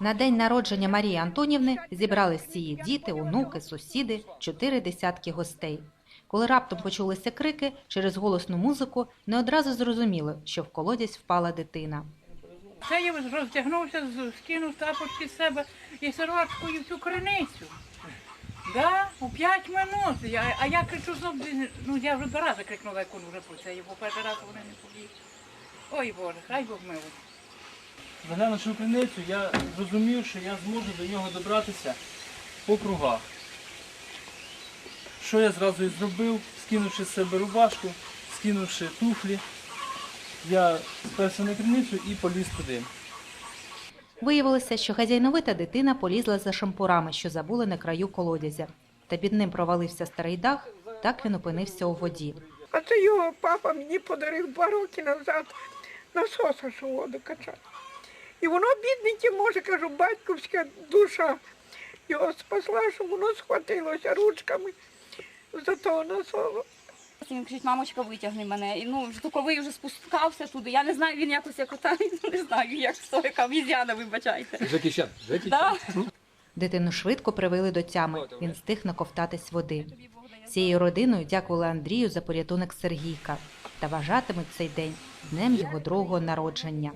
На день народження Марії Антонівни зібрались її діти, онуки, сусіди, чотири десятки гостей. Коли раптом почулися крики, через голосну музику не одразу зрозуміли, що в колодязь впала дитина. Це я роздягнувся, скинув тапочки з себе і сорочкою всю криницю. Да, у п'ять минут. Я, а я кричу знов, ну я вже два рази крикнула, як він вже про це, бо перший раз вони не побіг. Ой Боже, хай Бог милує. Заглянувши в криницю, я зрозумів, що я зможу до нього добратися по кругах. Що я зразу і зробив, скинувши з себе рубашку, скинувши туфлі, я сперся на криницю і поліз туди. Виявилося, що хазяйновита дитина полізла за шампурами, що забули на краю колодязя. Та під ним провалився старий дах, так він опинився у воді. А це його папа мені подарив два роки назад насоса, що воду качати. І воно, бідненьке, може, кажу, батьківська душа його спасла, що воно схватилося ручками за того насосу. Він кричить, мамочка, витягни мене. І ну, штуковий вже спускався туди. Я не знаю, він якось як ота, не знаю, як хто, яка візяна, вибачайте. Джекі Чан. Да? Дитину швидко привели до тями. Він встиг наковтатись води. Цією родиною дякували Андрію за порятунок Сергійка та вважатимуть цей день днем його другого народження.